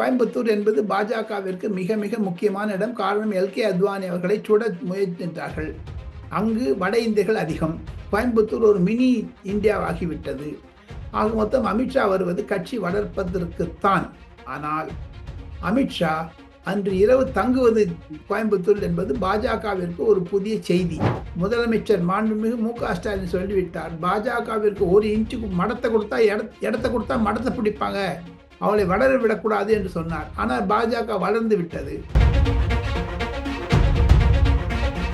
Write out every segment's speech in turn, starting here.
கோயம்புத்தூர் என்பது பாஜகவிற்கு மிக மிக முக்கியமான இடம். காரணம் எல். கே. அத்வானி அவர்களை சுட முயற்சித்தார்கள். அங்கு வட இந்தியர்கள் அதிகம். கோயம்புத்தூர் ஒரு மினி இந்தியாவாகிவிட்டது. ஆக மொத்தம் அமித்ஷா வருவது கட்சி வளர்ப்பதற்குத்தான். ஆனால் அமித்ஷா அன்று இரவு தங்குவது கோயம்புத்தூர் என்பது பாஜகவிற்கு ஒரு புதிய செய்தி. முதலமைச்சர் மாண்புமிகு மு. க. ஸ்டாலின் சொல்லிவிட்டார் பாஜகவிற்கு ஒரு இன்ச்சுக்கு மடத்தை கொடுத்தா இடத்த கொடுத்தா மடத்தை பிடிப்பாங்க. அவளை வளர விடக்கூடாது என்று சொன்னார். ஆனால் பாஜக வளர்ந்து விட்டது.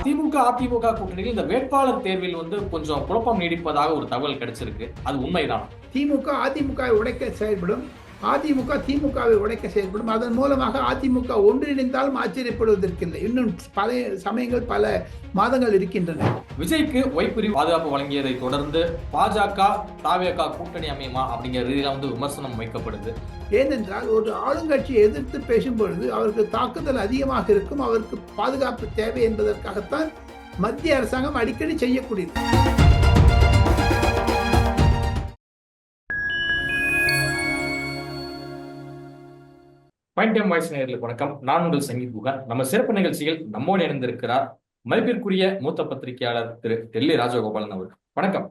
திமுக அதிமுக கூட்டணியில் இந்த வேட்பாளர் தேர்வில் வந்து கொஞ்சம் குழப்பம் நீடிப்பதாக ஒரு தகவல் கிடைச்சிருக்கு. அது உண்மைதான்? திமுக அதிமுகவை உடைக்க செயல்படும் அதிமுக திமுகவை உடைக்க செயல்படும். அதன் மூலமாக அதிமுக ஒன்றிணைந்தாலும் ஆச்சரியப்படுவதற்கில்லை. இன்னும் பல சமயங்கள் பல மாதங்கள் இருக்கின்றன. விஜய்க்கு ஒய்பிரி பாதுகாப்பு வழங்கியதை தொடர்ந்து பாஜக தாவேகா கூட்டணி அமையுமா அப்படிங்கிற ரீதியில வந்து விமர்சனம் வைக்கப்படுது. ஏனென்றால் ஒரு ஆளுங்கட்சியை எதிர்த்து பேசும்பொழுது அவருக்கு தாக்குதல் அதிகமாக இருக்கும். அவருக்கு பாதுகாப்பு தேவை என்பதற்காகத்தான் மத்திய அரசாங்கம் அடிக்கடி செய்யக்கூடியது. பாயிண்ட் டைம் வாய்ஸ் நேயர்களுக்கு வணக்கம். நான் உங்கள் சங்கீத் புகன் நம்ம சிறப்பு நிகழ்ச்சியில் நம்மோடு இணைந்திருக்கிறார் மதிப்பிற்குரிய மூத்த பத்திரிகையாளர் திரு டெல்லி ராஜகோபாலன் அவர் வணக்கம்.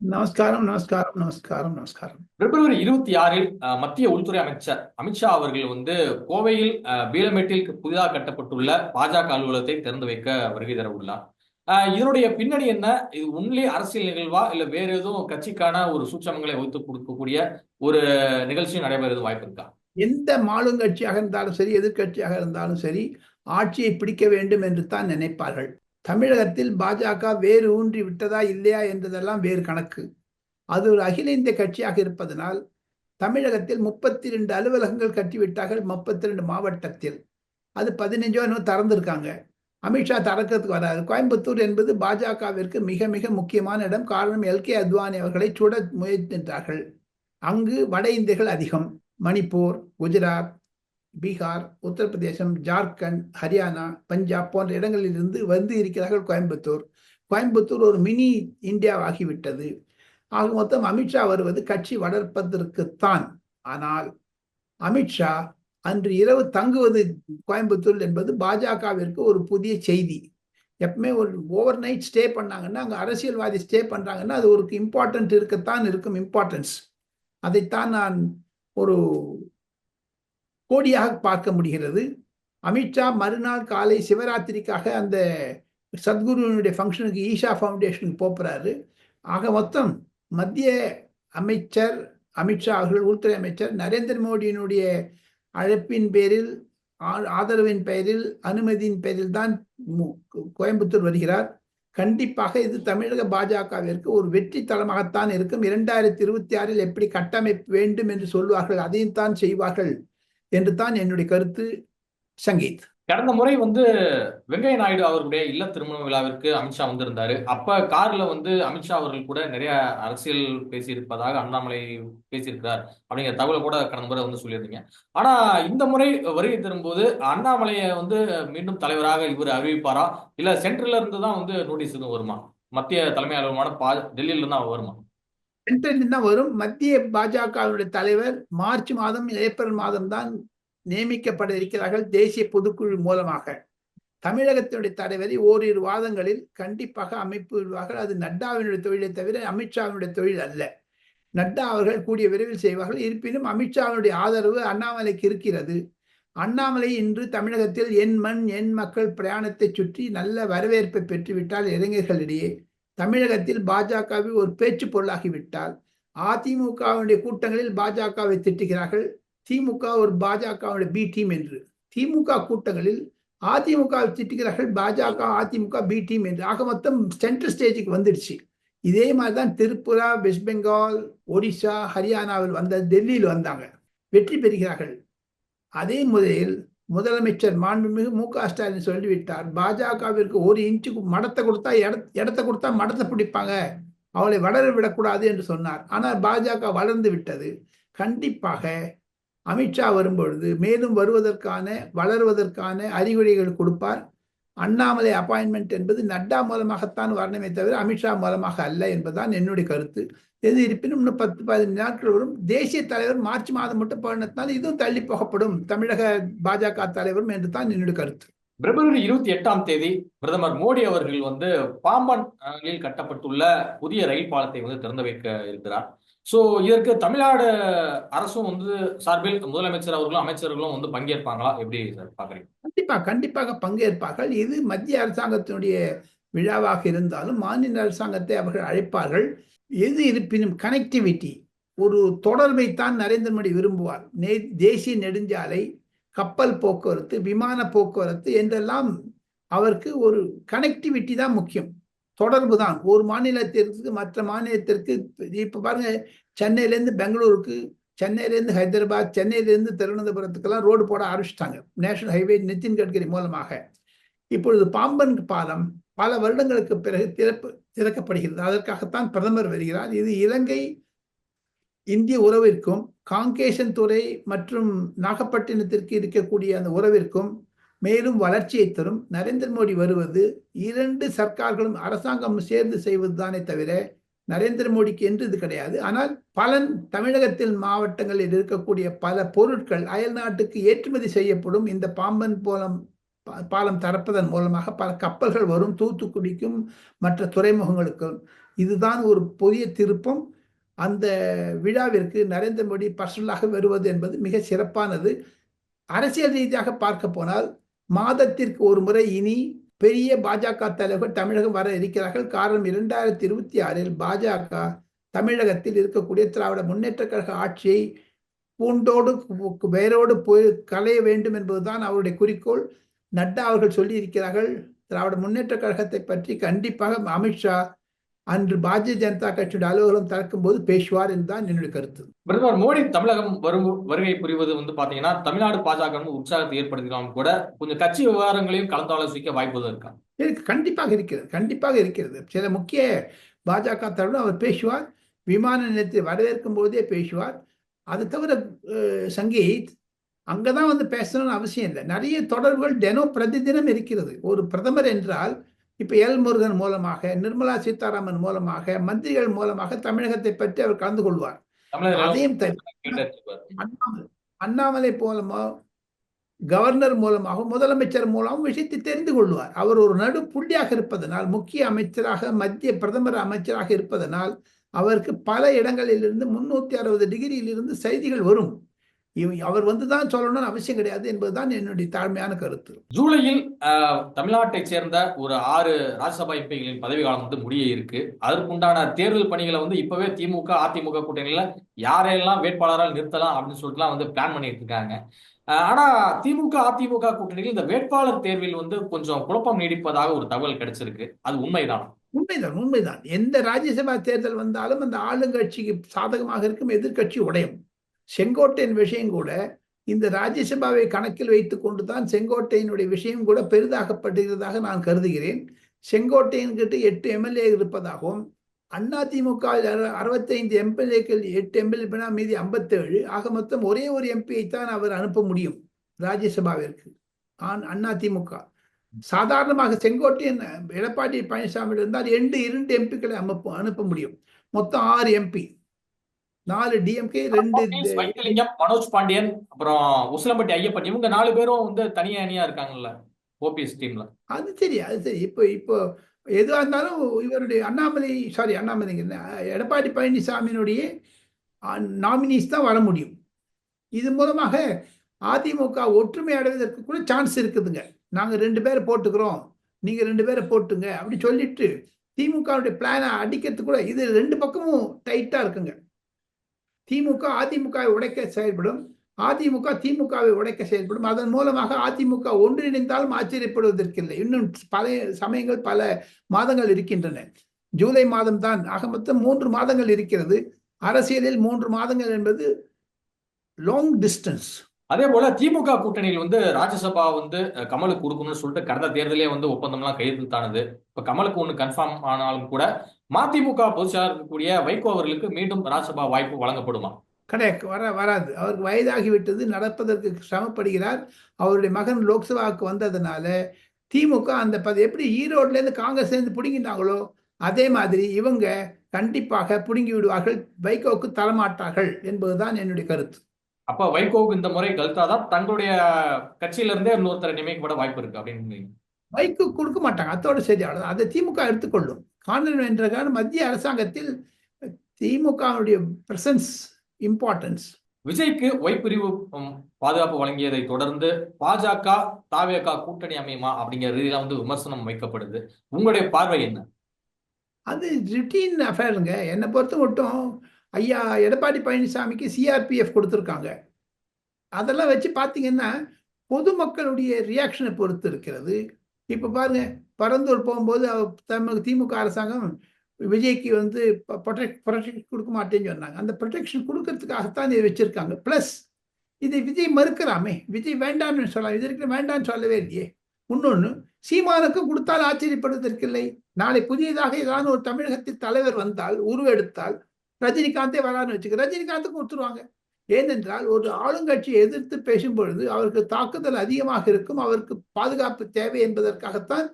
நமஸ்காரம் நமஸ்காரம் நமஸ்காரம் நமஸ்காரம். பிப்ரவரி இருபத்தி ஆறில் மத்திய உள்துறை அமைச்சர் அமித்ஷா அவர்கள் வந்து கோவையில் பீலமேட்டில் புதிதாக கட்டப்பட்டுள்ள பாஜக அலுவலகத்தை திறந்து வைக்க வருகை தர உள்ளார் இதனுடைய பின்னணி என்ன? இது உண்மையிலே அரசியல் நிகழ்வா? இல்ல வேற எதுவும் கட்சிக்கான ஒரு சூட்சமங்களை வைத்து கொடுக்கக்கூடிய ஒரு நிகழ்ச்சியும் நடைபெறது வாய்ப்பு இருக்கா? எந்த மாளுங்கட்சியாக இருந்தாலும் சரி எதிர்க்கட்சியாக இருந்தாலும் சரி ஆட்சியை பிடிக்க வேண்டும் என்று தான் நினைப்பார்கள். தமிழகத்தில் பாஜக வேறு ஊன்றி விட்டதா இல்லையா என்றதெல்லாம் வேறு கணக்கு. அது ஒரு அகில இந்திய கட்சியாக இருப்பதனால் தமிழகத்தில் முப்பத்தி ரெண்டு அலுவலகங்கள் கட்டிவிட்டார்கள் முப்பத்தி ரெண்டு மாவட்டத்தில். அது பதினஞ்சோ இன்னும் திறந்திருக்காங்க. அமித்ஷா திறக்கிறதுக்கு வராது கோயம்புத்தூர் என்பது பாஜகவிற்கு மிக மிக முக்கியமான இடம். காரணம் எல்கே அத்வானி அவர்களை சுட முயற்சித்தார்கள் அங்கு வட இந்தியர்கள் அதிகம். மணிப்பூர் குஜராத் பீகார் உத்தரப்பிரதேசம் ஜார்க்கண்ட் ஹரியானா பஞ்சாப் போன்ற இடங்களில் இருந்து வந்து இருக்கிறார்கள் கோயம்புத்தூர். கோயம்புத்தூர் ஒரு மினி இந்தியாவாகிவிட்டது. ஆக மொத்தம் அமித்ஷா வருவது கட்சி வளர்ப்பதற்குத்தான். ஆனால் அமித்ஷா அன்று இரவு தங்குவது கோயம்புத்தூர் என்பது பாஜகவிற்கு ஒரு புதிய செய்தி. எப்பவுமே ஒரு ஓவர் நைட் ஸ்டே பண்ணாங்கன்னா அங்கே அரசியல்வாதி ஸ்டே பண்ணுறாங்கன்னா அது ஒரு இம்பார்ட்டன்ட் இருக்கத்தான் இருக்கும் இம்பார்ட்டன்ஸ். அதைத்தான் நான் ஒரு கோடியாக பார்க்க முடிகிறது. அமித்ஷா மறுநாள் காலை சிவராத்திரிக்காக அந்த சத்குருவினுடைய ஃபங்க்ஷனுக்கு ஈஷா ஃபவுண்டேஷனுக்கு போகிறாரு ஆக மொத்தம் மத்திய அமைச்சர் அமித்ஷா அவர்கள் உள்துறை அமைச்சர் நரேந்திர மோடியினுடைய அழைப்பின் பேரில் ஆ- ஆதரவின் பெயரில் அனுமதியின் பேரில் தான் கோயம்புத்தூர் வருகிறார். கண்டிப்பாக இது தமிழக பாஜகவிற்கு ஒரு வெற்றி தளமாகத்தான் இருக்கும். இரண்டாயிரத்தி இருபத்தி ஆறில் எப்படி கட்டமைப்பு வேண்டும் என்று சொல்வார்கள் அதையும் தான் செய்வார்கள் என்று தான் என்னுடைய கருத்து. சங்கீத். கடந்த முறை வந்து வெங்கைய நாயுடு அவர்களுடைய இல்ல திருமண விழாவிற்கு அமித்ஷா வந்திருந்தாரு. அப்ப கார்ல வந்து அமித்ஷா அவர்கள் கூட நிறைய அரசியல் பேசியிருப்பதாக அண்ணாமலை பேசியிருக்கிறார் அப்படிங்கிற தகவலை கூட கடந்த முறை வந்து சொல்லியிருந்தீங்க. ஆனா இந்த முறை வருகை தரும்போது அண்ணாமலையை வந்து மீண்டும் தலைவராக இவர் அறிவிப்பாரா? இல்ல சென்ட்ரல்ல இருந்து தான் வந்து நோட்டீஸ் எதுவும் வருமா? மத்திய தலைமை அலுவலகமான பா டெல்லியில இருந்து தான் வருமா? சென்ட்ரல் தான் வரும். மத்திய பாஜகவுடைய தலைவர் மார்ச் மாதம் ஏப்ரல் மாதம் தான் நியமிக்கப்பட இருக்கிறார்கள் தேசிய பொதுக்குழு மூலமாக. தமிழகத்தினுடைய தலைவரை ஓரிரு வாதங்களில் கண்டிப்பாக அமைப்பு விடுவார்கள். அது நட்டாவினுடைய தொழிலை தவிர அமித்ஷாவினுடைய தொழில் அல்ல. நட்டா அவர்கள் கூடிய விரைவில் செய்வார்கள். இருப்பினும் அமித்ஷாவினுடைய ஆதரவு அண்ணாமலைக்கு இருக்கிறது. அண்ணாமலை இன்று தமிழகத்தில் என் மண் என் மக்கள் பிரயாணத்தை சுற்றி நல்ல வரவேற்பை பெற்றுவிட்டால் இளைஞர்களிடையே தமிழகத்தில் பாஜகவை ஒரு பேச்சு பொருளாகிவிட்டால் அதிமுகவினுடைய கூட்டங்களில் பாஜகவை திட்டுகிறார்கள். திமுக ஒரு பாஜகவுடைய பி டீம் என்று. திமுக கூட்டங்களில் அதிமுகவை திட்டுகிறார்கள் பாஜக அதிமுக பி டீம் என்று. ஆக மொத்தம் சென்ட்ரல் ஸ்டேஜுக்கு வந்துடுச்சு. இதே மாதிரி தான் திரிபுரா வெஸ்ட் பெங்கால் ஒடிசா ஹரியானாவில் வந்த டெல்லியில் வந்தாங்க. வெற்றி பெறுகிறார்கள். அதே முறையில் முதலமைச்சர் மாண்புமிகு மு க ஸ்டாலின் சொல்லிவிட்டார் பாஜகவிற்கு ஒரு இன்ச்சுக்கு மடத்தை கொடுத்தா இடத்த இடத்த கொடுத்தா மடத்தை பிடிப்பாங்க. அவளை வளர விடக்கூடாது என்று சொன்னார். ஆனால் பாஜக வளர்ந்து விட்டது. கண்டிப்பாக அமித்ஷா வரும்பொழுது மேலும் வருவதற்கான வளர்வதற்கான அறிகுறிகள் கொடுப்பார். அண்ணாமலை அப்பாயின்மெண்ட் என்பது நட்டா மூலமாகத்தான் வரணுமே தவிர அமித்ஷா மூலமாக அல்ல என்பதுதான் என்னுடைய கருத்து. எது இருப்பினும் இன்னும் பத்து பதினஞ்சு நாட்கள் வரும். தேசிய தலைவர் மார்ச் மாதம் மட்டும் பயணத்தினால் இதுவும் தள்ளி போகப்படும். தமிழக பாஜக தலைவரும் என்று தான் என்னுடைய கருத்து. பிப்ரவரி இருபத்தி எட்டாம் தேதி பிரதமர் மோடி அவர்கள் வந்து பாம்பனில் கட்டப்பட்டுள்ள புதிய ரயில் பாலத்தை வந்து திறந்து வைக்க இருக்கிறார். ஸோ இதற்கு தமிழ்நாடு அரசும் வந்து சார்பில் முதலமைச்சர் அவர்களும் அமைச்சர்களும் வந்து பங்கேற்பாங்களா? எப்படி சார் பாக்குறீங்க கண்டிப்பாக கண்டிப்பாக பங்கேற்பார்கள். இது மத்திய அரசாங்கத்தினுடைய விழாவாக இருந்தாலும் மாநில அரசாங்கத்தை அவர்கள் அழைப்பார்கள். எது இருப்பினும் கனெக்டிவிட்டி ஒரு தொடர்பைத்தான் நரேந்திர மோடி விரும்புவார். நே தேசிய நெடுஞ்சாலை கப்பல் போக்குவரத்து விமான போக்குவரத்து என்றெல்லாம் அவருக்கு ஒரு கனெக்டிவிட்டி தான் முக்கியம். தொடர்பு தான் ஒரு மாநிலத்திற்கு மற்ற மாநிலத்திற்கு இப்போ பாருங்க சென்னையிலேருந்து பெங்களூருக்கு சென்னையிலேருந்து ஹைதராபாத் சென்னையிலேருந்து திருவனந்தபுரத்துக்கெல்லாம் ரோடு போட ஆரம்பிச்சிட்டாங்க. நேஷனல் ஹைவே நிதின் கட்கரி மூலமாக. இப்பொழுது பாம்பன் பாலம் பல வருடங்களுக்கு பிறகு திறப்பு திறக்கப்படுகிறது. அதற்காகத்தான் பிரதமர் வருகிறார். இது இலங்கை இந்திய உறவிற்கும் காங்கேசன் துறை மற்றும் நாகப்பட்டினத்திற்கு இருக்கக்கூடிய அந்த உறவிற்கும் மேலும் வளர்ச்சியை தரும். நரேந்திர மோடி வருவது இரண்டு சர்க்கார்களும் அரசாங்கம் சேர்ந்து செய்வதுதானே தவிர நரேந்திர மோடிக்கு என்று இது கிடையாது. ஆனால் பலன் தமிழகத்தில் மாவட்டங்களில் இருக்கக்கூடிய பல பொருட்கள் அயல் நாட்டுக்கு ஏற்றுமதி செய்யப்படும். இந்த பாம்பன் போலம் பாலம் திறப்பதன் மூலமாக பல கப்பல்கள் வரும் தூத்துக்குடிக்கும் மற்ற துறைமுகங்களுக்கும். இதுதான் ஒரு புதிய திருப்பம். அந்த விழாவிற்கு நரேந்திர மோடி பர்சனலாக வருவது என்பது மிக சிறப்பானது. அரசியல் ரீதியாக பார்க்க போனால் மாதத்திற்கு ஒரு முறை இனி பெரிய பாஜக தலைவர் தமிழகம் வர இருக்கிறார்கள். காரணம் இரண்டாயிரத்தி இருபத்தி ஆறில் பாஜக தமிழகத்தில் இருக்கக்கூடிய திராவிட முன்னேற்ற கழக ஆட்சியை பூண்டோடு வேரோடு போய் களைய வேண்டும் என்பதுதான் அவருடைய குறிக்கோள். நட்டா அவர்கள் சொல்லியிருக்கிறார்கள் திராவிட முன்னேற்ற கழகத்தை பற்றி கண்டிப்பாக அமித்ஷா அன்று பாரதிய ஜனதா கட்சியுடைய அலுவலகம் திறக்கும் போது பேசுவார் என்றுதான் என்னுடைய கருத்து. பிரதமர் மோடி தமிழகம் வரும் வருகை புரிவது வந்து பாத்தீங்கன்னா தமிழ்நாடு பாஜக உற்சாகத்தை ஏற்படுத்தினாலும் கூட கொஞ்சம் கட்சி விவகாரங்களையும் கலந்தாலோசிக்க வாய்ப்புகள் இருக்கா? இருக்கு கண்டிப்பாக இருக்கிறது கண்டிப்பாக இருக்கிறது. சில முக்கிய பாஜக தலைவரும் அவர் பேசுவார் விமான நிலையத்தில் வரவேற்கும் போதே பேசுவார். அது தவிர சங்கீத் அங்கதான் வந்து பேசணும்னு அவசியம் இல்லை. நிறைய தொடர்புகள் தினம் பிரதிதினம் இருக்கிறது. ஒரு பிரதமர் என்றால் இப்ப எல் முருகன் மூலமாக நிர்மலா சீதாராமன் மூலமாக மந்திரிகள் மூலமாக தமிழகத்தை பற்றி அவர் கலந்து கொள்வார். அதையும் அண்ணாமலை மூலமோ கவர்னர் மூலமாக முதலமைச்சர் மூலமும் விஷயத்தை தெரிந்து கொள்வார். அவர் ஒரு நடு புள்ளியாக இருப்பதனால் முக்கிய அமைச்சராக மத்திய பிரதமர் அமைச்சராக இருப்பதனால் அவருக்கு பல இடங்களிலிருந்து முன்னூத்தி அறுபது டிகிரியிலிருந்து செய்திகள் வரும். அவர் வந்துதான் சொல்லணும்னு அவசியம் கிடையாது என்பதுதான் என்னுடைய தாழ்மையான கருத்து. ஜூலையில் தமிழ்நாட்டை சேர்ந்த ஒரு ஆறு ராஜ்யசபா எம்பிகளின் பதவி காலம் வந்து முடிய இருக்கு. அதற்குண்டான தேர்தல் பணிகளை வந்து இப்பவே திமுக அதிமுக கூட்டணியில யாரையெல்லாம் வேட்பாளரால் நிறுத்தலாம் அப்படின்னு சொல்லிட்டுலாம் வந்து பிளான் பண்ணிட்டு இருக்காங்க. ஆனா திமுக அதிமுக கூட்டணியில் இந்த வேட்பாளர் தேர்வில் வந்து கொஞ்சம் குழப்பம் நீடிப்பதாக ஒரு தகவல் கிடைச்சிருக்கு. அது உண்மைதான்? உண்மைதான் உண்மைதான். எந்த ராஜ்யசபா தேர்தல் வந்தாலும் அந்த ஆளுங்கட்சிக்கு சாதகமாக இருக்கும் எதிர்கட்சி உடையும். செங்கோட்டையின் விஷயம் கூட இந்த ராஜ்யசபாவை கணக்கில் வைத்துக் கொண்டுதான் செங்கோட்டையினுடைய விஷயம் கூட பெரிதாகப்படுகிறதாக நான் கருதுகிறேன். செங்கோட்டையன் கிட்ட எட்டு எம்எல்ஏ இருப்பதாகவும் அதிமுக அறுபத்தைந்து எம்எல்ஏக்கள் எட்டு எம்எல்ஏனா மீதி ஐம்பத்தேழு ஆக மொத்தம் ஒரே ஒரு எம்பியை தான் அவர் அனுப்ப முடியும் ராஜ்யசபாவிற்கு. ஆன் அதிமுக சாதாரணமாக செங்கோட்டையன் எடப்பாடி பழனிசாமி இருந்தால் ரெண்டு இரண்டு எம்பிக்களை அனுப்ப அனுப்ப முடியும். மொத்தம் ஆறு எம்பி நாலு டிஎம்கே ரெண்டு வைத்திலிங்கம் மனோஜ் பாண்டியன் அப்புறம் உசிலம்பட்டி ஐயப்பன் இவங்க நாலு பேரும் வந்து தனியா அணியா இருக்காங்கல்ல ஓபிஎஸ் டீம்ல அது சரி அது சரி. இப்போ இப்போ எதுவாக இருந்தாலும் இவருடைய அண்ணாமலை சாரி அண்ணாமலைங்க எடப்பாடி பழனிசாமியினுடைய நாமினிஸ் தான் வர முடியும். இது மூலமாக அதிமுக ஒற்றுமை அடைவதற்கு கூட சான்ஸ் இருக்குதுங்க. நாங்கள் ரெண்டு பேரை போட்டுக்கிறோம் நீங்கள் ரெண்டு பேரை போட்டுங்க அப்படி சொல்லிட்டு திமுகவுடைய பிளானை அடிக்கிறதுக்கு கூட இது ரெண்டு பக்கமும் டைட்டாக இருக்குங்க. திமுக அதிமுகவை உடைக்க செயல்படும். அதிமுக திமுகவை உடைக்க செயல்படும். அதன் மூலமாக அதிமுக ஒன்றிணைந்தாலும் ஆச்சரியப்படுவதற்கில்லை. இன்னும் பல சமயங்கள் பல மாதங்கள் இருக்கின்றன. ஜூலை மாதம் தான் ஆக மொத்தம் மூன்று மாதங்கள் இருக்கிறது. அரசியலில் மூன்று மாதங்கள் என்பது லாங் டிஸ்டன்ஸ் அதே போல திமுக கூட்டணியில் வந்து ராஜ்யசபா வந்து கமலுக்கு கொடுக்கணும்னு சொல்லிட்டு கடந்த தேர்தலே வந்து ஒப்பந்தம்லாம் கையெழுத்தானது. இப்ப கமலுக்கு ஒண்ணு கன்ஃபார்ம் ஆனாலும் கூட மதிமுக பொதுச்சாளர் இருக்கக்கூடிய வைகோ அவர்களுக்கு மீண்டும் ராஜ்யசபா வாய்ப்பு வழங்கப்படுமா? கிடையாது. வர வராது. அவருக்கு வயதாகிவிட்டது நடப்பதற்கு சிரமப்படுகிறார். அவருடைய மகன் லோக்சபாவுக்கு வந்ததுனால திமுக அந்த பதி எப்படி ஈரோட்ல இருந்து காங்கிரஸ் சேர்ந்து பிடுங்கிட்டாங்களோ அதே மாதிரி இவங்க கண்டிப்பாக பிடுங்கி விடுவார்கள் வைகோவுக்கு தரமாட்டார்கள் என்பதுதான் என்னுடைய கருத்து. அப்ப வைகோவுக்கு இந்த முறை கல்தாதான் தங்களுடைய கட்சியில இருந்தே இன்னொருத்தரை நியமிக்கப்பட வாய்ப்பு இருக்கு அப்படின்னு வைகோ கொடுக்க மாட்டாங்க. அத்தோட சரி அதை திமுக எடுத்துக்கொள்ளும். காரணம் என்ற காரணம் மத்திய அரசாங்கத்தில் திமுகவுடைய பிரசன்ஸ் இம்பார்ட்டன்ஸ் விஜய்க்கு ஒய்பிரிவு பாதுகாப்பு வழங்கியதை தொடர்ந்து பாஜக தாவேகா கூட்டணி அமையுமா அப்படிங்கிற ரீதியில வந்து விமர்சனம் வைக்கப்படுது. உங்களுடைய பார்வை என்ன? அது ரிட்டீன் அஃபேருங்க என்னை பொறுத்த மட்டும் ஐயா எடப்பாடி பழனிசாமிக்கு சிஆர்பிஎஃப் கொடுத்துருக்காங்க. அதெல்லாம் வச்சு பார்த்தீங்கன்னா பொதுமக்களுடைய ரியாக்ஷனை பொறுத்து இருக்கிறது. இப்போ பாருங்க பரந்தூர் போகும்போது அவ- தமிழ் திமுக அரசாங்கம் விஜய்க்கு வந்து ப்ரொடெக்ட் ப்ரொடெக்ட் கொடுக்க மாட்டேன்னு சொன்னாங்க. அந்த ப்ரொடெக்ஷன் கொடுக்கறதுக்காகத்தான் இதை வச்சுருக்காங்க. ப்ளஸ் இதை விஜய் மறுக்கிறாமே. விஜய் வேண்டாம்னு சொல்லலாம் இது வரைக்கும் வேண்டாம்னு சொல்லவே இல்லையே. இன்னொன்று சீமானுக்கு கொடுத்தால் ஆச்சரியப்படுவதற்கில்லை நாளை புதியதாக ஏதாவது ஒரு தமிழகத்தில் தலைவர் வந்தால் உருவெடுத்தால் ரஜினிகாந்தே வரான்னு வச்சுக்க ரஜினிகாந்த் கொடுத்துருவாங்க. ஏனென்றால் ஒரு ஆளுங்கட்சியை எதிர்த்து பேசும் பொழுது அவருக்கு தாக்குதல் அதிகமாக இருக்கும் அவருக்கு பாதுகாப்பு தேவை என்பதற்காகத்தான்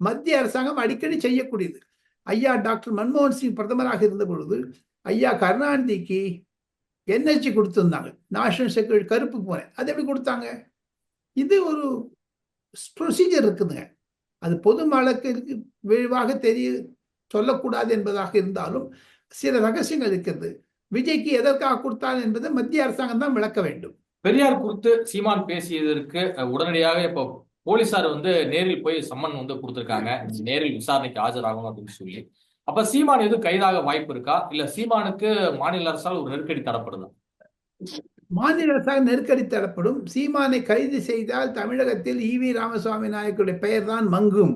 மத்திய அரசாங்கம் அடிக்கடி செய்யக்கூடியது. ஐயா டாக்டர் மன்மோகன் சிங் பிரதமராக இருந்த பொழுது ஐயா கருணாநிதிக்கு என்எல்சி கொடுத்துருந்தாங்க. நேஷனல் செக்யூரிட்டி கருப்பு பூனை. அது எப்படி கொடுத்தாங்க? இது ஒரு ப்ரொசீஜர் இருக்குதுங்க. அது பொது மக்களுக்கு விரிவாக தெரிய சொல்லக்கூடாது என்பதாக இருந்தாலும் சில ரகசியங்கள் இருக்கிறது. விஜய்க்கு எதற்காக கொடுத்தார் என்பதை மத்திய அரசாங்கம் தான் விளக்க வேண்டும். பெரியார் குறித்து சீமான் பேசியதற்கு உடனடியாக இப்போ போலீசார் வந்து நேரில் போய் சம்மன் வந்து கொடுத்திருக்காங்க. நேரில் விசாரணைக்கு ஆஜராகணும் அப்படின்னு சொல்லி. அப்ப சீமான் எதுவும் கைதாக வாய்ப்பு இருக்கா? இல்ல சீமானுக்கு மாநில அரசால் ஒரு நெருக்கடி தரப்படுதா? மாநில அரசாங்கம் நெருக்கடி தரப்படும். சீமானை கைது செய்தால் தமிழகத்தில் ஈவி ராமசுவாமி நாயக்கருடைய பெயர் தான் மங்கும்.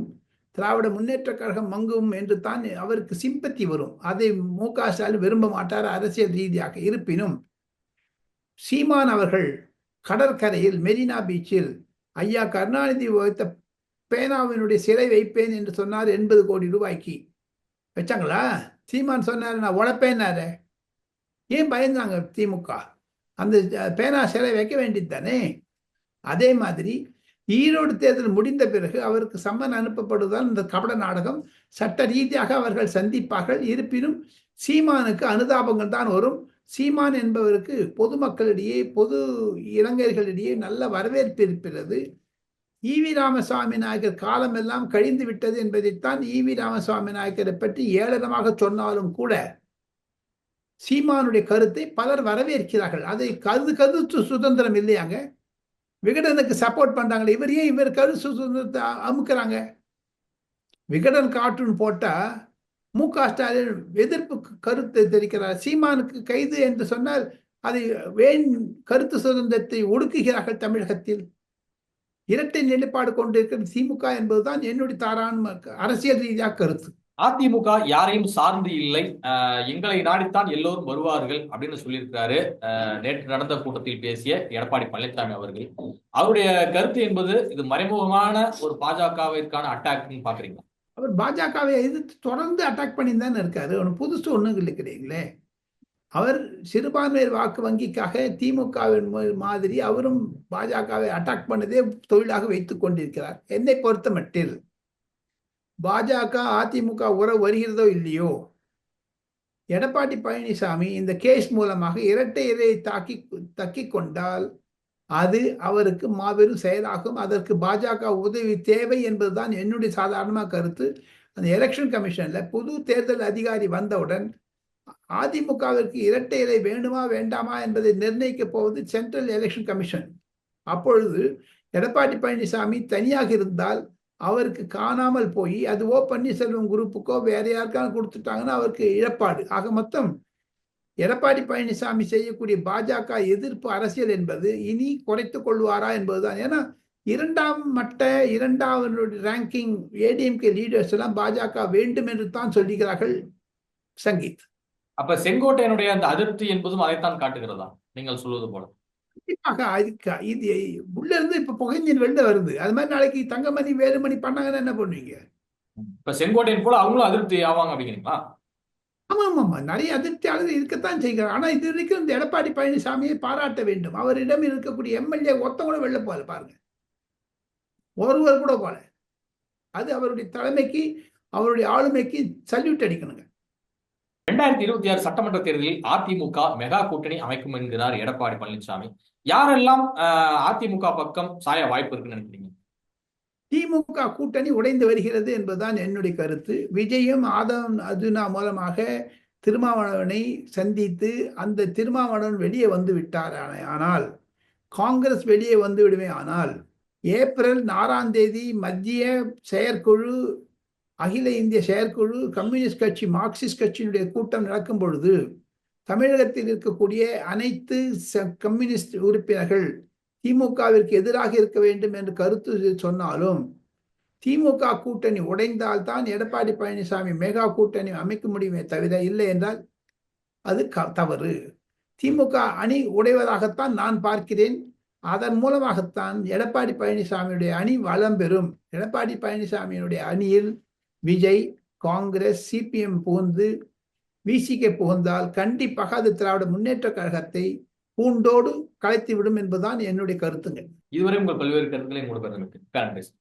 திராவிட முன்னேற்ற கழகம் மங்கும் என்று தான் அவருக்கு சிம்பத்தி வரும். அதை மு க ஸ்டாலின் விரும்ப மாட்டார்? அரசியல் ரீதியாக இருப்பினும் சீமான் அவர்கள் கடற்கரையில் மெரினா பீச்சில் ஐயா கருணாநிதி வைத்த பேனாவினுடைய சிலை வைப்பேன் என்று சொன்னார் எண்பது கோடி ரூபாய்க்கு. வச்சாங்களா? சீமான் சொன்னார் நான் உழைப்பேன்னாரு. ஏன் பயந்தாங்க திமுக? அந்த பேனா சிலை வைக்க வேண்டியது தானே? அதே மாதிரி ஈரோடு தேர்தல் முடிந்த பிறகு அவருக்கு சம்மன் அனுப்பப்படுவதால் இந்த கபட நாடகம் சட்ட ரீதியாக அவர்கள் சந்திப்பார்கள். இருப்பினும் சீமானுக்கு அனுதாபங்கள் தான் வரும். சீமான் என்பவருக்கு பொதுமக்களிடையே பொது இளைஞர்களிடையே நல்ல வரவேற்பு இருக்கிறது. ஈவி ராமசாமி நாயக்கர் காலமெல்லாம் கழிந்து விட்டது என்பதைத்தான் ஈவி ராமசாமி நாயக்கரை பற்றி ஏளனமாக சொன்னாலும் கூட சீமானுடைய கருத்தை பலர் வரவேற்கிறார்கள். அதை கருது கருத்து சுதந்திரம் இல்லையாங்க? விகடனுக்கு சப்போர்ட் பண்ணுறாங்களே இவர் ஏன் இவர் கரு சுதந்திரத்தை அமுக்கிறாங்க? அமுக்குறாங்க விகடன் கார்ட்டூன் போட்டால் மு க ஸ்டாலின் எதிர்ப்பு கருத்தை தெரிவிக்கிறார். சீமானுக்கு கைது என்று சொன்னால் அதை வேண் கருத்து சுதந்திரத்தை ஒடுக்குகிறார்கள் தமிழகத்தில். இரட்டை நிலைப்பாடு கொண்டிருக்கிற திமுக என்பதுதான் என்னுடைய தாராள அரசியல் ரீதியாக கருத்து. அதிமுக யாரையும் சார்ந்து இல்லை. எங்களை நாடித்தான் எல்லோரும் வருவார்கள் அப்படின்னு சொல்லியிருக்கிறாரு. நேற்று நடந்த கூட்டத்தில் பேசிய எடப்பாடி பழனிசாமி அவர்கள். அவருடைய கருத்து என்பது இது மறைமுகமான ஒரு பாஜகவிற்கான அட்டாக்னு பாக்குறீங்க அவர் பாஜகவை எதிர்த்து தொடர்ந்து அட்டாக் பண்ணி தானே இருக்காரு. ஒன்று புதுசு ஒன்றும் இல்லை அவர் சிறுபான்மையர் வாக்கு வங்கிக்காக திமுகவின் மாதிரி அவரும் பாஜகவை அட்டாக் பண்ணதே தொழிலாக வைத்துக் கொண்டிருக்கிறார். என்னை பொறுத்த மட்டில் பாஜக அதிமுக உறவு வருகிறதோ இல்லையோ? எடப்பாடி பழனிசாமி இந்த கேஸ் மூலமாக இரட்டை இலையை தாக்கி தக்கி கொண்டால் அது அவருக்கு மாபெரும் செயலாகும். அதற்கு பாஜக உதவி தேவை என்பதுதான் என்னுடைய சாதாரணமாக கருத்து. அந்த எலெக்ஷன் கமிஷனில் புது தேர்தல் அதிகாரி வந்தவுடன் அதிமுகவிற்கு இரட்டை இலை வேண்டுமா வேண்டாமா என்பதை நிர்ணயிக்க போவது சென்ட்ரல் எலெக்ஷன் கமிஷன் அப்பொழுது எடப்பாடி பழனிசாமி தனியாக இருந்தால் அவருக்கு காணாமல் போய் அது ஓ பன்னீர்செல்வம் குரூப்புக்கோ வேற யாருக்காவது கொடுத்துட்டாங்கன்னா அவருக்கு இழப்பாடு. ஆக மொத்தம் எடப்பாடி பழனிசாமி செய்யக்கூடிய பாஜக எதிர்ப்பு அரசியல் என்பது இனி குறைத்து கொள்வாரா என்பதுதான். ஏன்னா இரண்டாம் மட்ட இரண்டாவது ரேங்கிங் ஏடிஎம்கே லீடர்ஸ் எல்லாம் பாஜக வேண்டும் என்று தான் சொல்லுகிறார்கள் சங்கீத். அப்ப செங்கோட்டையனுடைய அந்த அதிருப்தி என்பதும் அதைத்தான் காட்டுகிறதா? நீங்கள் சொல்வது போல. கண்டிப்பாக அதுக்கு இது உள்ள இருந்து இப்ப புகைஞ்சின் வெளில வருது. அது மாதிரி நாளைக்கு தங்கமணி வேலுமணி பண்ணாங்கன்னா என்ன பண்ணுவீங்க? இப்ப செங்கோட்டையன் போல அவங்களும் அதிருப்தி ஆவாங்க அப்படிங்கிறீங்களா? ஆமா ஆமா ஆமா நிறைய அதிருப்தியாளர்கள் இருக்கத்தான் செய்கிறார் ஆனா இது வரைக்கும் இந்த எடப்பாடி பழனிசாமியை பாராட்ட வேண்டும். அவரிடம் இருக்கக்கூடிய எம்எல்ஏ ஒத்த கூட வெளில போகல பாருங்க. ஒருவர் கூட போல அது அவருடைய தலைமைக்கு அவருடைய ஆளுமைக்கு சல்யூட் அடிக்கணுங்க. ரெண்டாயிரத்தி இருபத்தி ஆறு சட்டமன்ற தேர்தலில் அதிமுக மெகா கூட்டணி அமைக்கும் என்கிறார் எடப்பாடி பழனிசாமி. யாரெல்லாம் அதிமுக பக்கம் சாய வாய்ப்பு இருக்குன்னு நினைக்கிறீங்க? திமுக கூட்டணி உடைந்து வருகிறது என்பதுதான் என்னுடைய கருத்து. விஜயும் ஆதவன் அர்ஜுனா மூலமாக திருமாவளவனை சந்தித்து அந்த திருமாவளவன் வெளியே வந்து விட்டார். ஆனால் காங்கிரஸ் வெளியே வந்து விடுமே. ஆனால் ஏப்ரல் ஆறாம் தேதி மத்திய செயற்குழு அகில இந்திய செயற்குழு கம்யூனிஸ்ட் கட்சி மார்க்சிஸ்ட் கட்சியினுடைய கூட்டம் நடக்கும் பொழுது தமிழகத்தில் இருக்கக்கூடிய அனைத்து கம்யூனிஸ்ட் உறுப்பினர்கள் திமுகவிற்கு எதிராக இருக்க வேண்டும் என்று கருத்து சொன்னாலும் திமுக கூட்டணி உடைந்தால்தான் எடப்பாடி பழனிசாமி மெகா கூட்டணி அமைக்க முடியுமே தவிர இல்லை என்றால் அது க- தவறு. திமுக அணி உடைவதாகத்தான் நான் பார்க்கிறேன். அதன் மூலமாகத்தான் எடப்பாடி பழனிசாமியுடைய அணி வளம் பெறும். எடப்பாடி பழனிசாமியினுடைய அணியில் விஜய் காங்கிரஸ் சிபிஎம் புகுந்து விசிகே புகுந்தால் கண்டிப்பாக அது திராவிட முன்னேற்ற கழகத்தை பூண்டோடு கலைத்து விடும் என்பதுதான் என்னுடைய கருத்துங்க இதுவரை உங்கள் பல்வேறு கருத்துக்களை உங்களோட காங்கிரஸ்